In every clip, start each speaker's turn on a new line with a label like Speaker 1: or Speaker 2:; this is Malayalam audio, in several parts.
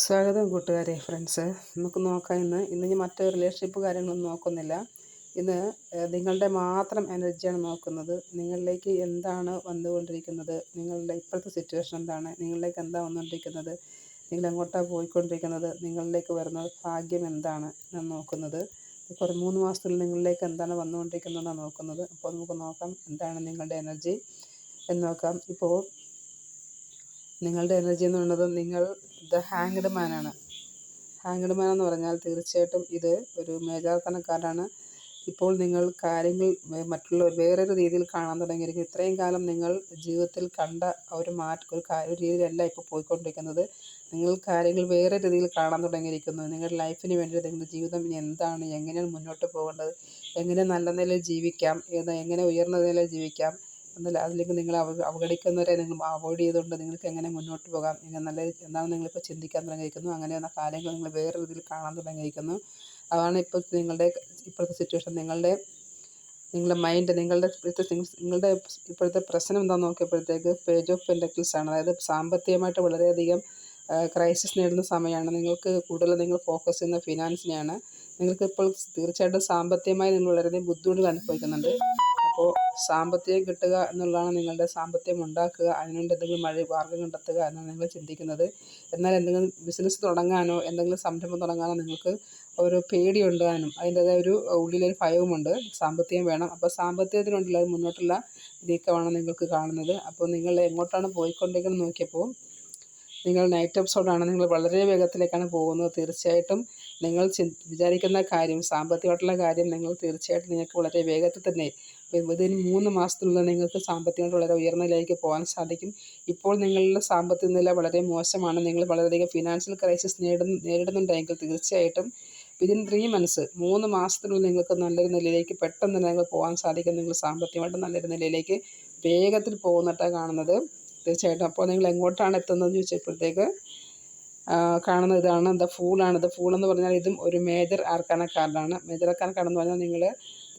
Speaker 1: സ്വാഗതം കൂട്ടുകാരെ ഫ്രണ്ട്സ്. നമുക്ക് നോക്കാം ഇന്ന്. ഇന്ന് ഞാൻ മറ്റു റിലേഷൻഷിപ്പ് കാര്യങ്ങളൊന്നും നോക്കുന്നില്ല. ഇന്ന് നിങ്ങളുടെ മാത്രം എനർജിയാണ് നോക്കുന്നത്. നിങ്ങളിലേക്ക് എന്താണ് വന്നുകൊണ്ടിരിക്കുന്നത്? നിങ്ങളുടെ ഇപ്പോഴത്തെ സിറ്റുവേഷൻ എന്താണ്? നിങ്ങളിലേക്ക് എന്താ വന്നുകൊണ്ടിരിക്കുന്നത്? നിങ്ങൾ എങ്ങോട്ടാണ് പോയിക്കൊണ്ടിരിക്കുന്നത്? നിങ്ങളിലേക്ക് വരുന്ന ഭാഗ്യം എന്താണ് ഞാൻ നോക്കുന്നത്. കുറേ മൂന്ന് മാസത്തിൽ നിങ്ങളിലേക്ക് എന്താണ് വന്നുകൊണ്ടിരിക്കുന്നതെന്നാണ് നോക്കുന്നത്. അപ്പോൾ നമുക്ക് നോക്കാം എന്താണ് നിങ്ങളുടെ എനർജി എന്ന് നോക്കാം. ഇപ്പോൾ നിങ്ങളുടെ എനർജി എന്ന് പറയുന്നത് നിങ്ങൾ ദ ഹാങ്ഡ് മാനാണ്. ഹാങ്ഡ് മാൻ എന്ന് പറഞ്ഞാൽ തീർച്ചയായിട്ടും ഇത് ഒരു മേജാർത്തനക്കാരാണ് ഇപ്പോൾ നിങ്ങൾ കാര്യങ്ങൾ മറ്റുള്ള വേറൊരു രീതിയിൽ കാണാൻ തുടങ്ങിയിരിക്കും ഇത്രയും കാലം നിങ്ങൾ ജീവിതത്തിൽ കണ്ട ഒരു മാറ്റ ഒരു ഒരു രീതിയിലല്ല ഇപ്പോൾ പോയിക്കൊണ്ടിരിക്കുന്നത്. നിങ്ങൾ കാര്യങ്ങൾ വേറെ രീതിയിൽ കാണാൻ തുടങ്ങിയിരിക്കുന്നു. നിങ്ങളുടെ ലൈഫിന് വേണ്ടി നിങ്ങളുടെ ജീവിതം ഇനി എന്താണ്? എങ്ങനെയാണ് മുന്നോട്ട് പോകേണ്ടത്? എങ്ങനെ നല്ല നിലയിൽ ജീവിക്കാം? ഏത് എങ്ങനെ ഉയർന്ന നിലയിൽ ജീവിക്കാം? എന്നല്ല അതിലേക്ക് നിങ്ങൾ അവ അവഗണിക്കുന്നവരെ നിങ്ങൾ അവോയ്ഡ് ചെയ്തുകൊണ്ട് നിങ്ങൾക്ക് എങ്ങനെ മുന്നോട്ട് പോകാം ഇങ്ങനെ നല്ല എന്താണ് നിങ്ങളിപ്പോൾ ചിന്തിക്കാൻ തുടങ്ങിയിരിക്കുന്നു. അങ്ങനെയുള്ള കാര്യങ്ങൾ നിങ്ങൾ വേറെ രീതിയിൽ കാണാൻ തുടങ്ങിയിരിക്കുന്നു. അതാണ് ഇപ്പോൾ നിങ്ങളുടെ ഇപ്പോഴത്തെ സിറ്റുവേഷൻ നിങ്ങളുടെ നിങ്ങളുടെ മൈൻഡ് നിങ്ങളുടെ ഇപ്പോഴത്തെ നിങ്ങളുടെ ഇപ്പോഴത്തെ പ്രശ്നം എന്താണെന്ന് നോക്കിയപ്പോഴത്തേക്ക് പേജ് ഓഫ് പെൻഡക്കിൾസ് ആണ്. അതായത് സാമ്പത്തികമായിട്ട് വളരെയധികം ക്രൈസിസ് നേടുന്ന സമയമാണ്. നിങ്ങൾക്ക് കൂടുതൽ നിങ്ങൾ ഫോക്കസ് ചെയ്യുന്ന ഫിനാൻസിനെയാണ് നിങ്ങൾക്ക് ഇപ്പോൾ തീർച്ചയായിട്ടും സാമ്പത്തികമായി നിങ്ങൾ വളരെയധികം ബുദ്ധിമുട്ടുകൾ അനുഭവിക്കുന്നുണ്ട്. അപ്പോൾ സാമ്പത്തികം കിട്ടുക എന്നുള്ളതാണ് നിങ്ങളുടെ സാമ്പത്തികം ഉണ്ടാക്കുക. അതിനുവേണ്ടി എന്തെങ്കിലും വഴി മാർഗം കണ്ടെത്തുക എന്നാണ് നിങ്ങൾ ചിന്തിക്കുന്നത്. എന്നാൽ എന്തെങ്കിലും ബിസിനസ് തുടങ്ങാനോ എന്തെങ്കിലും സംരംഭം തുടങ്ങാനോ നിങ്ങൾക്ക് ഒരു പേടി ഉണ്ടാകാനും അതിന്റെതായ ഒരു ഉള്ളിലൊരു ഭയവുമുണ്ട്. സാമ്പത്തികം വേണം. അപ്പോൾ സാമ്പത്തികത്തിനുണ്ടുള്ള മുന്നോട്ടുള്ള നീക്കമാണ് നിങ്ങൾക്ക് കാണുന്നത്. അപ്പോൾ നിങ്ങൾ എങ്ങോട്ടാണ് പോയിക്കൊണ്ടിരിക്കുന്നത് നോക്കിയപ്പോൾ നിങ്ങൾ നൈറ്റ് എപ്പിസോഡാണ് നിങ്ങൾ വളരെ വേഗത്തിലേക്കാണ് പോകുന്നത്. തീർച്ചയായിട്ടും നിങ്ങൾ വിചാരിക്കുന്ന കാര്യം സാമ്പത്തികമായിട്ടുള്ള കാര്യം നിങ്ങൾ തീർച്ചയായിട്ടും നിങ്ങൾക്ക് വളരെ വേഗത്തിൽ തന്നെ ഇതിന് മൂന്ന് മാസത്തിനുള്ളിൽ നിങ്ങൾക്ക് സാമ്പത്തികമായിട്ട് വളരെ ഉയർന്ന നിലയിലേക്ക് പോകാൻ സാധിക്കും. ഇപ്പോൾ നിങ്ങളുടെ സാമ്പത്തിക നില വളരെ മോശമാണ്. നിങ്ങൾ വളരെയധികം ഫിനാൻഷ്യൽ ക്രൈസിസ് നേടുന്ന നേരിടുന്നുണ്ടെങ്കിൽ തീർച്ചയായിട്ടും വിതിൻ ത്രീ മന്ത്സ് മൂന്ന് മാസത്തിനുള്ളിൽ നിങ്ങൾക്ക് നല്ലൊരു നിലയിലേക്ക് പെട്ടെന്ന് തന്നെ നിങ്ങൾക്ക് പോകാൻ സാധിക്കും. നിങ്ങൾ സാമ്പത്തികമായിട്ട് നല്ലൊരു നിലയിലേക്ക് വേഗത്തിൽ പോകുന്നിട്ടാണ് കാണുന്നത്. തീർച്ചയായിട്ടും. അപ്പോൾ നിങ്ങൾ എങ്ങോട്ടാണ് എത്തുന്നതെന്ന് ചോദിച്ചപ്പോഴത്തേക്ക് കാണുന്ന ഇതാണ്. ദ ഫൂളാണ് ദ ഫൂൾ എന്ന് പറഞ്ഞാൽ ഇതും ഒരു മേജർ ആർക്കാന കാർഡാണ് മേജർ ആർക്കാന കാർഡ് എന്ന് പറഞ്ഞാൽ നിങ്ങൾ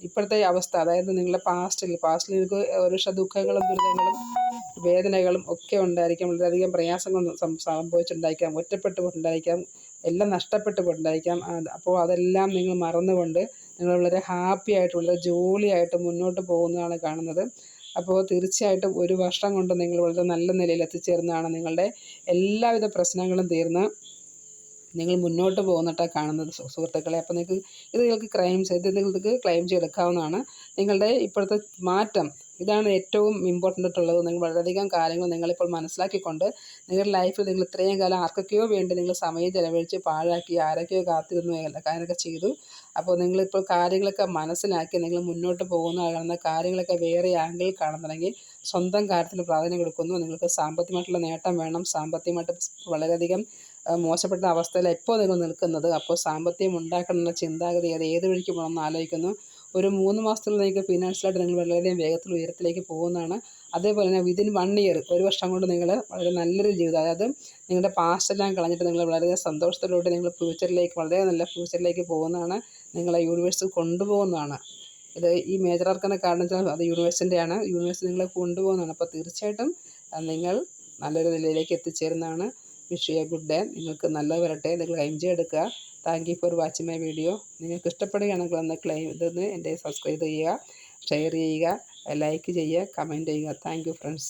Speaker 1: ഇപ്പോഴത്തെ അവസ്ഥ. അതായത് നിങ്ങളുടെ പാസ്റ്റിൽ പാസ്റ്റിൽ നിങ്ങൾക്ക് ഒരുപക്ഷെ ദുഃഖങ്ങളും ദുരിതങ്ങളും വേദനകളും ഒക്കെ ഉണ്ടായിരിക്കാം. വളരെയധികം പ്രയാസങ്ങൾ സംഭവിച്ചിട്ടുണ്ടായിരിക്കാം. ഒറ്റപ്പെട്ടു പോയിട്ടുണ്ടായിരിക്കാം. എല്ലാം നഷ്ടപ്പെട്ടു പോയിട്ടുണ്ടായിരിക്കാം. അപ്പോൾ അതെല്ലാം നിങ്ങൾ മറന്നുകൊണ്ട് നിങ്ങൾ വളരെ ഹാപ്പി ആയിട്ട് വളരെ ജോളിയായിട്ട് മുന്നോട്ട് പോകുന്നതാണ് കാണുന്നത്. അപ്പോൾ തീർച്ചയായിട്ടും ഒരു വർഷം കൊണ്ട് നിങ്ങൾ വളരെ നല്ല നിലയിൽ എത്തിച്ചേർന്നതാണ് നിങ്ങളുടെ എല്ലാവിധ പ്രശ്നങ്ങളും തീർന്ന് നിങ്ങൾ മുന്നോട്ട് പോകുന്നിട്ടാണ് കാണുന്നത് സുഹൃത്തുക്കളെ. അപ്പോൾ നിങ്ങൾക്ക് ഇത് നിങ്ങൾക്ക് ക്ലെയിം ചെയ്ത് നിങ്ങൾക്ക് ക്ലെയിം ചെയ്തെടുക്കാവുന്നതാണ്. നിങ്ങളുടെ ഇപ്പോഴത്തെ മാറ്റം ഇതാണ് ഏറ്റവും ഇമ്പോർട്ടന്റ് ആയിട്ടുള്ളത് നിങ്ങൾ വളരെയധികം കാര്യങ്ങൾ നിങ്ങളിപ്പോൾ മനസ്സിലാക്കിക്കൊണ്ട് നിങ്ങളുടെ ലൈഫിൽ നിങ്ങൾ ഇത്രയും കാലം ആർക്കൊക്കെയോ വേണ്ടി നിങ്ങൾ സമയം ചെലവഴിച്ച് പാഴാക്കി ആരൊക്കെയോ കാത്തിരുന്നു കാര്യമൊക്കെ ചെയ്തു. അപ്പോൾ നിങ്ങളിപ്പോൾ കാര്യങ്ങളൊക്കെ മനസ്സിലാക്കി നിങ്ങൾ മുന്നോട്ട് പോകുന്ന കാണുന്ന കാര്യങ്ങളൊക്കെ വേറെ ആംഗിൾ കാണുന്നുണ്ടെങ്കിൽ സ്വന്തം കാര്യത്തിന് പ്രാധാന്യം കൊടുക്കുന്നു. നിങ്ങൾക്ക് സാമ്പത്തികമായിട്ടുള്ള നേട്ടം വേണം. സാമ്പത്തികമായിട്ട് വളരെയധികം മോശപ്പെട്ട അവസ്ഥയിലാണ് ഇപ്പോൾ നിങ്ങൾ നിൽക്കുന്നത്. അപ്പോൾ സാമ്പത്തികം ഉണ്ടാക്കണമെന്ന ചിന്താഗതി അത് ഏത് വഴിക്ക് പോകണമെന്ന് ആലോചിക്കുന്നു. ഒരു മൂന്ന് മാസത്തിൽ നിങ്ങൾക്ക് ഫിനാൻഷ്യലായിട്ട് നിങ്ങൾ വളരെയധികം വേഗത്തിൽ ഉയരത്തിലേക്ക് പോകുന്നതാണ്. അതേപോലെ തന്നെ വിതിൻ വൺ ഇയർ ഒരു വർഷം കൊണ്ട് നിങ്ങൾ വളരെ നല്ലൊരു ജീവിതം അതായത് നിങ്ങളുടെ പാസ്റ്റ് എല്ലാം കളഞ്ഞിട്ട് നിങ്ങൾ വളരെ സന്തോഷത്തിലോട്ട് നിങ്ങൾ ഫ്യൂച്ചറിലേക്ക് വളരെ നല്ല ഫ്യൂച്ചറിലേക്ക് പോകുന്നതാണ്. നിങ്ങളെ യൂണിവേഴ്സിൽ കൊണ്ടുപോകുന്നതാണ്. ഇത് ഈ മേജർ ആർക്കുന്ന കാരണം വെച്ചാൽ അത് യൂണിവേഴ്സിന്റെയാണ് യൂണിവേഴ്സ് നിങ്ങളെ കൊണ്ടുപോകുന്നതാണ്. അപ്പോൾ തീർച്ചയായിട്ടും നിങ്ങൾ നല്ലൊരു നിലയിലേക്ക് എത്തിച്ചേരുന്നതാണ്. Wish you a good day നിങ്ങൾക്ക് നല്ലത് വരട്ടെ. നിങ്ങൾ എൻജോയ് എടുക്കുക. Thank you for watching my video. നിങ്ങൾക്ക് ഇഷ്ടപ്പെടുകയാണെങ്കിൽ ഒന്ന് ക്ലെയിം ഇതൊന്ന് എന്റെ സബ്സ്ക്രൈബ് ചെയ്യുക ഷെയർ ചെയ്യുക ലൈക്ക് ചെയ്യുക കമന്റ് ചെയ്യുക. Thank friends.